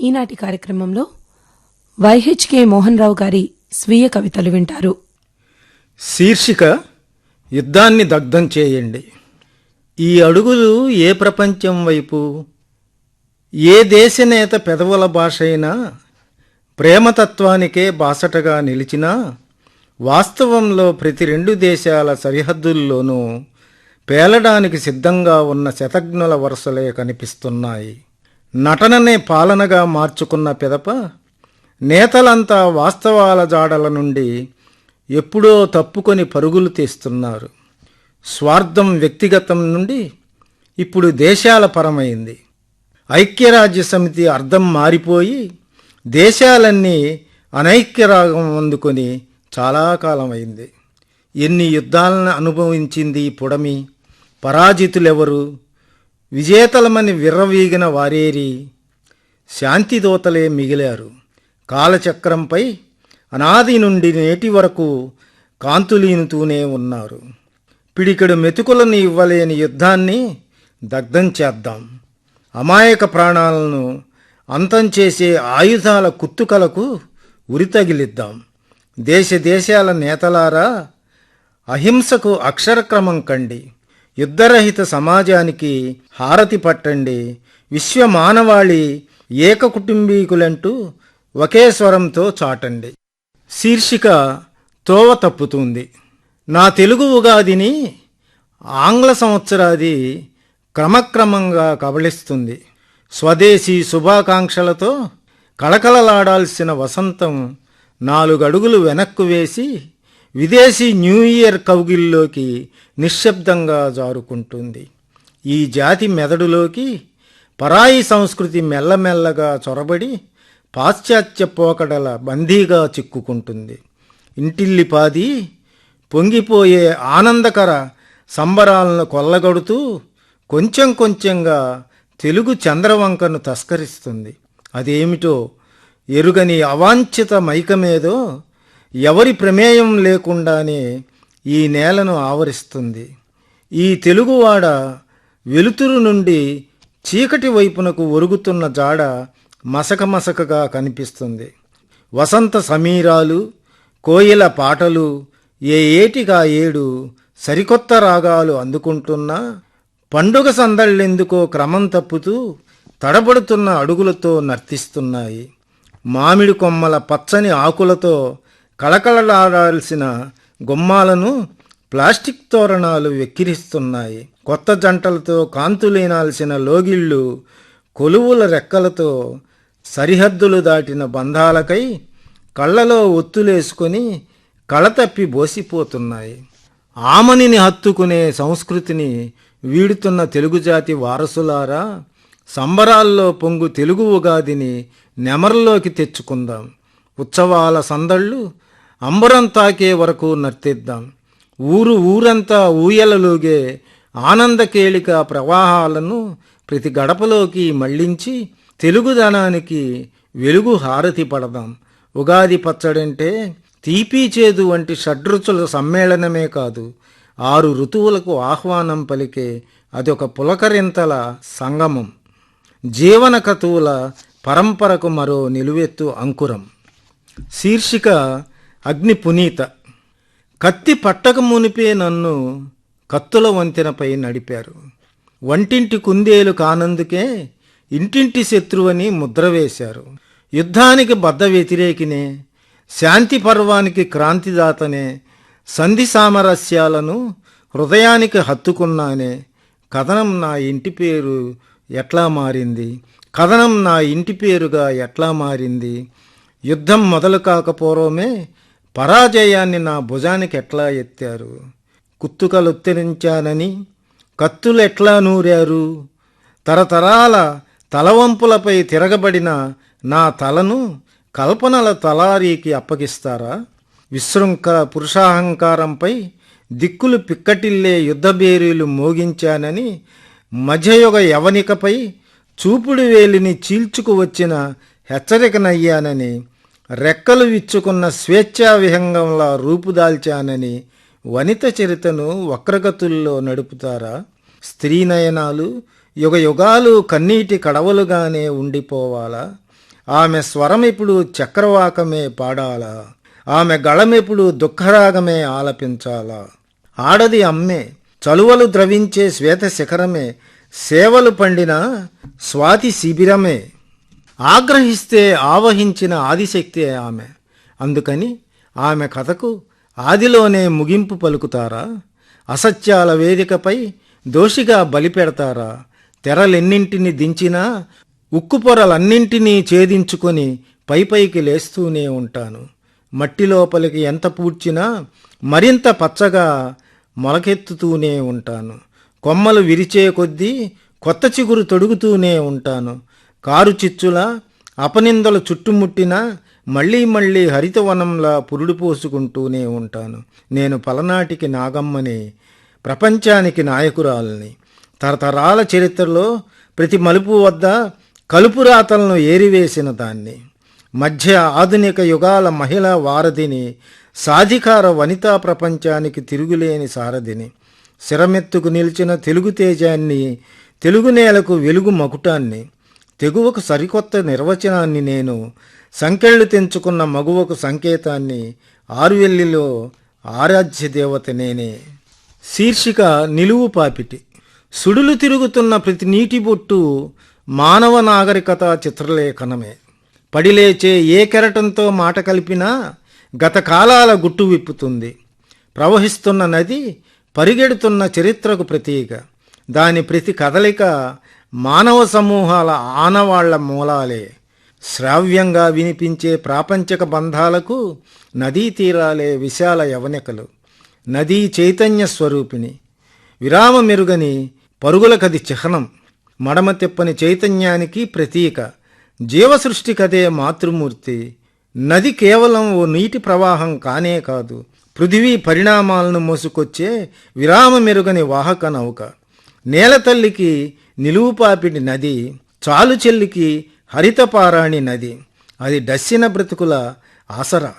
ఈనాటి కార్యక్రమంలో వైహెచ్కే మోహన్ రావు గారి స్వీయ కవితలు వింటారు. శీర్షిక యుద్ధాన్ని దగ్ధం చేయండి. ఈ అడుగులు ఏ ప్రపంచం వైపు? ఏ దేశనేత పెదవుల భాష అయినా ప్రేమతత్వానికే బాసటగా నిలిచినా వాస్తవంలో ప్రతి రెండు దేశాల సరిహద్దుల్లోనూ పేలడానికి సిద్ధంగా ఉన్న శతజ్ఞుల వరుసలే కనిపిస్తున్నాయి. నటననే పాలనగా మార్చుకున్న పిదప నేతలంతా వాస్తవాల జాడల నుండి ఎప్పుడో తప్పుకొని పరుగులు తీస్తున్నారు. స్వార్థం వ్యక్తిగతం నుండి ఇప్పుడు దేశాల పరమైంది. ఐక్యరాజ్య సమితి అర్థం మారిపోయి దేశాలన్నీ అనైక్యరాగం అందుకొని చాలా కాలమైంది. ఎన్ని యుద్ధాలను అనుభవించింది ఈ పుడమి? పరాజితులెవరు? విజేతలమని విర్రవీగిన వారేరి శాంతిదోతలే మిగిలారు. కాలచక్రంపై అనాది నుండి నేటి వరకు కాంతులీనుతూనే ఉన్నారు. పిడికెడు మెతుకులను ఇవ్వలేని యుద్ధాన్ని దగ్ధం చేద్దాం. అమాయక ప్రాణాలను అంతం చేసే ఆయుధాల కుత్తుకలకు ఉరితగిలిద్దాం దేశ దేశాల నేతలారా అహింసకు అక్షరక్రమం కండి. యుద్ధరహిత సమాజానికి హారతి పట్టండి. విశ్వ మానవాళి ఏక కుటుంబీకులంటూ ఒకే స్వరంతో చాటండి. శీర్షిక త్రోవ తప్పుతుంది. నా తెలుగు ఉగాదిని ఆంగ్ల సంవత్సరాది క్రమక్రమంగా కబళిస్తుంది. స్వదేశీ శుభాకాంక్షలతో కళకళలాడాల్సిన వసంతం నాలుగడుగులు వెనక్కు వేసి విదేశీ న్యూ ఇయర్ కౌగిల్లోకి నిశ్శబ్దంగా జారుకుంటుంది. ఈ జాతి మెదడులోకి పరాయి సంస్కృతి మెల్లమెల్లగా చొరబడి పాశ్చాత్య పోకడల బందీగా చిక్కుకుంటుంది. ఇంటిల్లిపాది పొంగిపోయే ఆనందకర సంబరాలను కొల్లగొడుతూ కొంచెం కొంచెంగా తెలుగు చంద్రవంకను తస్కరిస్తుంది. అదేమిటో ఎరుగని అవాంఛిత మైకమేదో ఎవరి ప్రమేయం లేకుండానే ఈ నేలను ఆవరిస్తుంది. ఈ తెలుగువాడ వెలుతురు నుండి చీకటి వైపునకు ఒరుగుతున్న జాడ మసక మసకగా కనిపిస్తుంది. వసంత సమీరాలు కోయిల పాటలు ఏ ఏటిగా ఏడు సరికొత్త రాగాలు అందుకుంటున్నా పండుగ సందళ్ళెందుకో క్రమం తప్పుతూ తడబడుతున్న అడుగులతో నర్తిస్తున్నాయి. మామిడి కొమ్మల పచ్చని ఆకులతో కళకళలాడాల్సిన గుమ్మాలను ప్లాస్టిక్ తోరణాలు వెక్కిరిస్తున్నాయి. కొత్త జంటలతో కాంతులేనాల్సిన లోగిళ్ళు కొలువుల రెక్కలతో సరిహద్దులు దాటిన బంధాలకై కళ్ళలో ఒత్తులేసుకొని కళతప్పి బోసిపోతున్నాయి. ఆమనిని హత్తుకునే సంస్కృతిని వీడుతున్న తెలుగు జాతి వారసులారా సంబరాల్లో పొంగు తెలుగు ఉగాదిని నెమరలోకి తెచ్చుకుందాం. ఉత్సవాల సందళ్ళు అంబరం తాకే వరకు నర్తిద్దాం. ఊరు ఊరంతా ఊయలలోగే ఆనందకేళిక ప్రవాహాలను ప్రతి గడపలోకి మళ్ళించి తెలుగుదనానికి వెలుగు హారతి పడదాం. ఉగాది పచ్చడంటే తీపి చేదు వంటి షడ్రుచుల సమ్మేళనమే కాదు ఆరు ఋతువులకు ఆహ్వానం పలికే అదొక పులకరింతల సంగమం. జీవన కతువుల పరంపరకు మరో నిలువెత్తు అంకురం. శీర్షిక అగ్ని పునీత. కత్తి పట్టక మునిపే నన్ను కత్తుల వంతెనపై నడిపారు. వంటింటి కుందేలు కానందుకే ఇంటింటి శత్రువని ముద్ర వేశారు. యుద్ధానికి బద్ద వ్యతిరేకినే శాంతి పర్వానికి క్రాంతిదాతనే సంధి సామరస్యాలను హృదయానికి హత్తుకున్నానే కథనం నా ఇంటి పేరు ఎట్లా మారింది? కథనం నా ఇంటి పేరుగా ఎట్లా మారింది? యుద్ధం మొదలు కాక పూర్వమే పరాజయాన్ని నా భుజానికి ఎట్లా ఎత్తారు? కుత్తుకలొత్తిరించానని కత్తులు ఎట్లా నూరారు? తరతరాల తలవంపులపై తిరగబడిన నా తలను కల్పనల తలారీకి అప్పగిస్తారా? విశృంఖల పురుషాహంకారంపై దిక్కులు పిక్కటిల్లే యుద్ధబేరీలు మోగించానని మధ్యయుగ యవనికపై చూపుడు వేలిని చీల్చుకు వచ్చిన హెచ్చరికనయ్యానని రెక్కలు విచ్చుకున్న స్వేచ్ఛా విహంగంలా రూపుదాల్చానని వనిత చరితను వక్రగతుల్లో నడుపుతారా? స్త్రీ నయనాలు యుగ యుగాలు కన్నీటి కడవలుగానే ఉండిపోవాలా? ఆమె స్వరమిప్పుడు చక్రవాకమే పాడాలా? ఆమె గళమెప్పుడు దుఃఖరాగమే ఆలపించాలా? ఆడది అమ్మే చలువలు ద్రవించే శ్వేత శిఖరమే సేవలు పండిన స్వాతి శిబిరమే. ఆగ్రహిస్తే ఆవహించిన ఆదిశక్తి ఆమె. అందుకని ఆమె కథకు ఆదిలోనే ముగింపు పలుకుతారా? అసత్యాల వేదికపై దోషిగా బలిపెడతారా తెరలెన్నింటిని దించినా ఉక్కు పొరలన్నింటినీ ఛేదించుకొని పైపైకి లేస్తూనే ఉంటాను. మట్టి లోపలికి ఎంత పూడ్చినా మరింత పచ్చగా మొలకెత్తుతూనే ఉంటాను. కొమ్మలు విరిచే కొద్దీ కొత్త చిగురు తొడుగుతూనే ఉంటాను. కారు చిచ్చుల అపనిందలు చుట్టుముట్టిన మళ్ళీ మళ్ళీ హరితవనంలా పురుడు పోసుకుంటూనే ఉంటాను. నేను పలనాటికి నాగమ్మని ప్రపంచానికి నాయకురాలని. తరతరాల చరిత్రలో ప్రతి మలుపు వద్ద కలుపు రాతలను ఏరివేసిన దాన్ని. మధ్య ఆధునిక యుగాల మహిళా వారధిని సాధికార వనితా ప్రపంచానికి తిరుగులేని సారథిని శిరమెత్తుకు నిలిచిన తెలుగు తేజాన్ని తెలుగు నేలకు వెలుగు మకుటాన్ని. తెగువకు సరికొత్త నిర్వచనాన్ని నేను సంకెళ్ళు తెంచుకున్న మగువకు సంకేతాన్ని ఆరువెల్లిలో ఆరాధ్య దేవత నేనే. శీర్షిక నిలువు పాపిటి. సుడులు తిరుగుతున్న ప్రతి నీటి బొట్టు మానవ నాగరికత చిత్రలేఖనమే. పడిలేచే ఏ కెరటంతో మాట కలిపినా గత కాలాల గుట్టు విప్పుతుంది. ప్రవహిస్తున్న నది పరిగెడుతున్న చరిత్రకు ప్రతీక. దాని ప్రతి కదలిక మానవ సమూహాల ఆనవాళ్ళ మూలాలే. శ్రావ్యంగా వినిపించే ప్రాపంచక బంధాలకు నదీ తీరాలే విశాల యవనికలు. నదీ చైతన్య స్వరూపిణి. విరామ మెరుగని పరుగులకది చిహ్నం. మడమ తిప్పని చైతన్యానికి ప్రతీక. జీవసృష్టి కదే మాతృమూర్తి. నది కేవలం ఓ నీటి ప్రవాహం కానే కాదు. పృథివీ పరిణామాలను మోసుకొచ్చే విరామ మెరుగని వాహక నౌక. నేలతల్లికి నిలువుపాపిడి నది చాలు చెల్లికి హరితపారాణి నది. అది డస్సిన బ్రతుకుల ఆసరా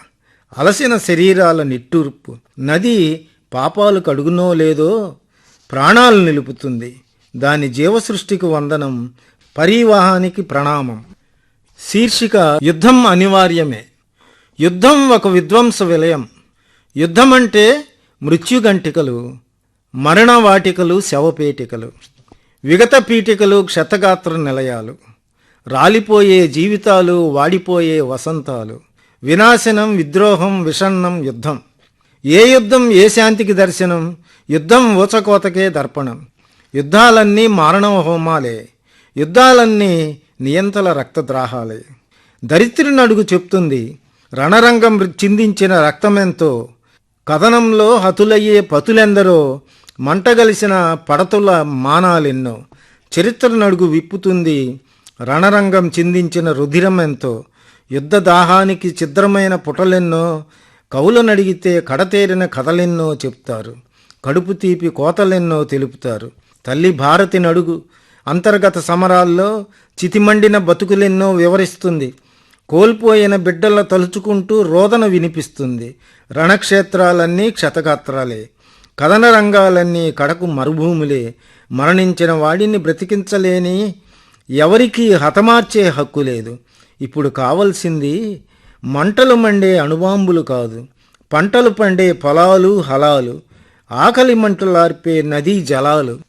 అలసిన శరీరాల నిట్టూర్పు. నది పాపాలు కడుగునో లేదో ప్రాణాలు నిలుపుతుంది. దాని జీవసృష్టికి వందనం పరివాహానికి ప్రణామం. శీర్షిక యుద్ధం అనివార్యమే. యుద్ధం ఒక విధ్వంస విలయం. యుద్ధం అంటే మృత్యుగంటికలు మరణవాటికలు శవపేటికలు. విగత పీఠికలు క్షతగాత్ర నిలయాలు. రాలిపోయే జీవితాలు వాడిపోయే వసంతాలు. వినాశనం విద్రోహం విషణ్ణం యుద్ధం. ఏ యుద్ధం ఏ శాంతికి దర్శనం? యుద్ధం ఊచకోతకే దర్పణం. యుద్ధాలన్నీ మారణవ హోమాలే యుద్ధాలన్నీ నియంతల రక్తద్రాహాలే. దరిద్రుని చెప్తుంది. రణరంగం చిందించిన రక్తమెంతో కథనంలో హతులయ్యే పతులెందరో మంటగలిసిన పడతుల మానాలెన్నో. చరిత్ర నడుగు విప్పుతుంది. రణరంగం చిందించిన రుధిరమెంతో. యుద్ధ దాహానికి చిద్రమైన పుటలెన్నో. కవులనడిగితే కడతేరిన కథలెన్నో చెప్తారు. కడుపు తీపి కోతలెన్నో తెలుపుతారు. తల్లి భారతి నడుగు. అంతర్గత సమరాల్లో చితిమండిన బతుకులెన్నో వివరిస్తుంది. కోల్పోయిన బిడ్డల తలుచుకుంటూ రోదన వినిపిస్తుంది. రణక్షేత్రాలన్నీ క్షతగాత్రాలే. కథన రంగాలన్నీ కడకు మరుభూములే. మరణించిన వాడిని బ్రతికించలేని ఎవరికీ హతమార్చే హక్కు లేదు. ఇప్పుడు కావలసింది మంటలు మండే అణుబాంబులు కాదు. పంటలు పండే పొలాలు హలాలు. ఆకలి మంటలార్పే నదీ జలాలు.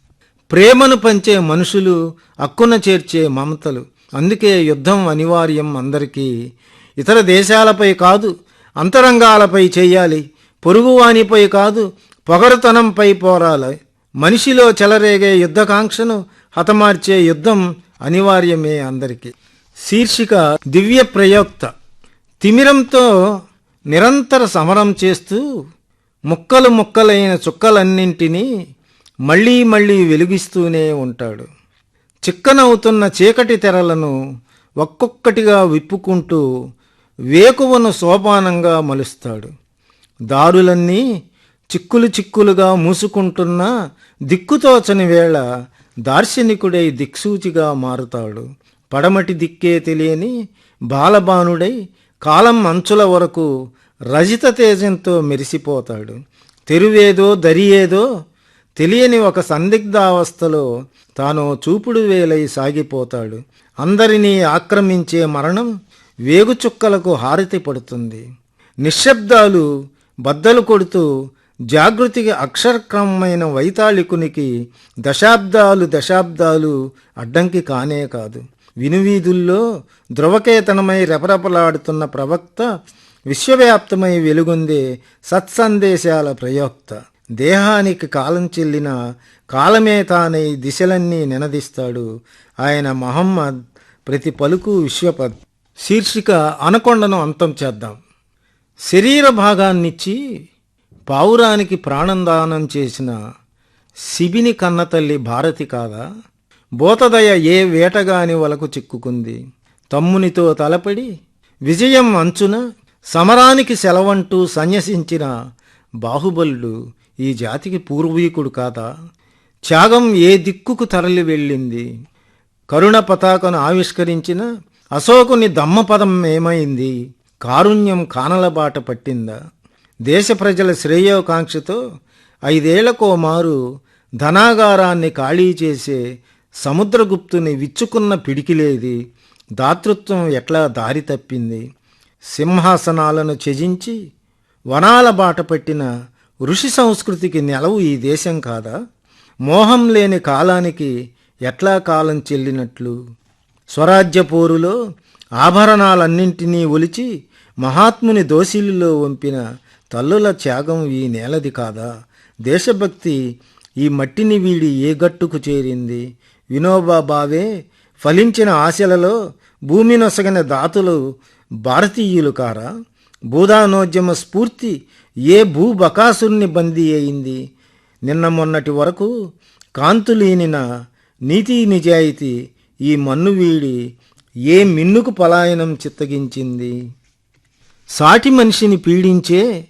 ప్రేమను పంచే మనుషులు అక్కున చేర్చే మమతలు. అందుకే యుద్ధం అనివార్యం అందరికీ. ఇతర దేశాలపై కాదు అంతరంగాలపై చేయాలి. పొరుగువానిపై కాదు పొగరుతనంపై పోరాలి మనిషిలో చెలరేగే యుద్ధకాంక్షను హతమార్చే యుద్ధం అనివార్యమే అందరికీ. శీర్షిక దివ్య ప్రయోక్త. తిమిరంతో నిరంతర సమరం చేస్తూ ముక్కలు ముక్కలైన చుక్కలన్నింటినీ మళ్ళీ మళ్ళీ వెలిగిస్తూనే ఉంటాడు. చిక్కనవుతున్న చీకటి తెరలను ఒక్కొక్కటిగా విప్పుకుంటూ వేకువను సోపానంగా మలుస్తాడు. దారులన్నీ చిక్కులు చిక్కులుగా మూసుకుంటున్న దిక్కుతోచని వేళ దార్శనికుడై దిక్సూచిగా మారుతాడు. పడమటి దిక్కే తెలియని బాలబానుడై కాలం అంచుల వరకు రజిత తేజంతో మెరిసిపోతాడు. తెరువేదో దరియేదో తెలియని ఒక సందిగ్ధావస్థలో తాను చూపుడు వేలై సాగిపోతాడు. అందరినీ ఆక్రమించే మరణం వేగుచుక్కలకు హారతి పడుతుంది. నిశ్శబ్దాలు బద్దలు కొడుతూ జాగృతికి అక్షరక్రమమైన వైతాళికునికి దశాబ్దాలు దశాబ్దాలు అడ్డంకి కానే కాదు. వినువీధుల్లో ధ్రువకేతనమై రెపరెపలాడుతున్న ప్రవక్త విశ్వవ్యాప్తమై వెలుగొందే సత్సందేశాల ప్రయోక్త. దేహానికి కాలం చెల్లిన కాలమే తానై దిశలన్నీ నినదిస్తాడు. ఆయన మహమ్మద్ ప్రతి పలుకు విశ్వపద్. శీర్షిక అనకొండను అంతం చేద్దాం. శరీర భాగాన్నిచ్చి పావురానికి ప్రాణందానం చేసిన శిబిని కన్నతల్లి భారతి కాదా? బోతదయ ఏ వేటగాని వలకు చిక్కుకుంది. తమ్మునితో తలపడి విజయం అంచున సమరానికి సెలవంటూ సన్యసించిన బాహుబలుడు ఈ జాతికి పూర్వీకుడు కాదా? త్యాగం ఏ దిక్కుకు తరలి వెళ్ళింది? కరుణ పతాకను ఆవిష్కరించిన అశోకుని దమ్మపదం ఏమైంది? కారుణ్యం కానల బాట పట్టిందా? దేశ ప్రజల శ్రేయోకాంక్షతో ఐదేళ్ళకో మారు ధనాగారాన్ని ఖాళీ చేసే సముద్రగుప్తుని విచ్చుకున్న పిడికిలేది దాతృత్వం ఎట్లా దారి తప్పింది. సింహాసనాలను త్యజించి వనాల బాట పట్టిన ఋషి సంస్కృతికి నెలవు ఈ దేశం కాదా? మోహం లేని కాలానికి ఎట్లా కాలం చెల్లినట్లు? స్వరాజ్య పోరులో ఆభరణాలన్నింటినీ ఒలిచి మహాత్ముని దోసిలిలో వంపిన తల్లుల త్యాగం ఈ నేలది కాదా? దేశభక్తి ఈ మట్టిని వీడి ఏ గట్టుకు చేరింది? వినోబా భావే ఫలించిన ఆశలలో భూమి నొసగిన దాతులు భారతీయులు కారా? భూదానోద్యమ స్ఫూర్తి ఏ భూబకాసుని బందీ అయింది? నిన్న మొన్నటి వరకు కాంతులీనిన నీతి నిజాయితీ ఈ మన్ను వీడి ఏ మిన్నుకు పలాయనం చిత్తగించింది? సాటి మనిషిని పీడించే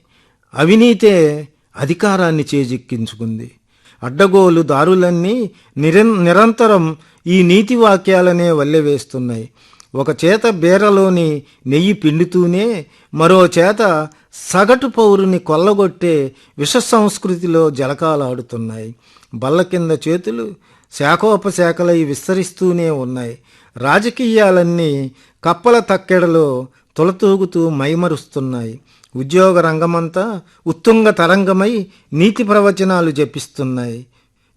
అవినీతే అధికారాన్ని చేజిక్కించుకుంది. అడ్డగోలు దారులన్నీ నిరం నిరంతరం ఈ నీతి వాక్యాలనే వల్లెవేస్తున్నాయి ఒక చేత బేరలోని నెయ్యి పిండుతూనే మరో చేత సగటు పౌరుని కొల్లగొట్టే విష సంస్కృతిలో జలకాలాడుతున్నాయి. బల్ల కింద చేతులు శాఖోపశాఖలై విస్తరిస్తూనే ఉన్నాయి. రాజకీయాలన్నీ కప్పల తక్కెడలో తొలతూగుతూ మైమరుస్తున్నాయి. ఉద్యోగ రంగమంతా ఉత్తుంగ తరంగమై నీతి ప్రవచనాలు జపిస్తున్నాయి.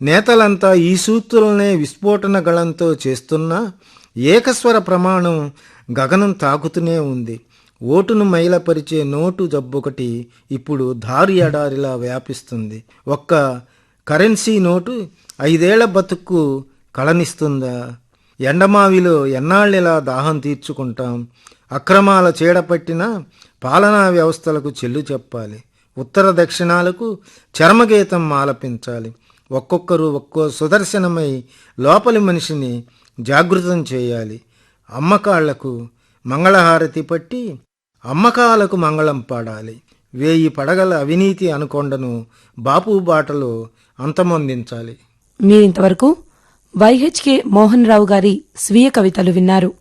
నేతలంతా ఈ సూత్రులనే విస్ఫోటన గళంతో చేస్తున్నా ఏకస్వర ప్రమాణం గగనం తాకుతూనే ఉంది. ఓటును మైలపరిచే నోటు జబ్బొకటి ఇప్పుడు దారి ఎడారిలా వ్యాపిస్తుంది. ఒక్క కరెన్సీ నోటు ఐదేళ్ళ బతుక్కు కళనిస్తుందా? ఎండమావిలో ఎన్నాళ్ళిలా దాహం తీర్చుకుంటాం? అక్రమాల చీడపట్టిన పాలనా వ్యవస్థలకు చెల్లు చెప్పాలి. ఉత్తర దక్షిణాలకు చర్మగీతం ఆలపించాలి. ఒక్కొక్కరు ఒక్కో సుదర్శనమై లోపలి మనిషిని జాగృతం చేయాలి. అమ్మకాళ్ళకు మంగళహారతి పట్టి అమ్మకాలకు మంగళం పాడాలి. వేయి పడగల అవినీతి అనుకొండను బాపు బాటలో అంతమొందించాలి. మీరింతవరకు వైహెచ్కే మోహన్ రావు గారి స్వీయ కవితలు విన్నారు.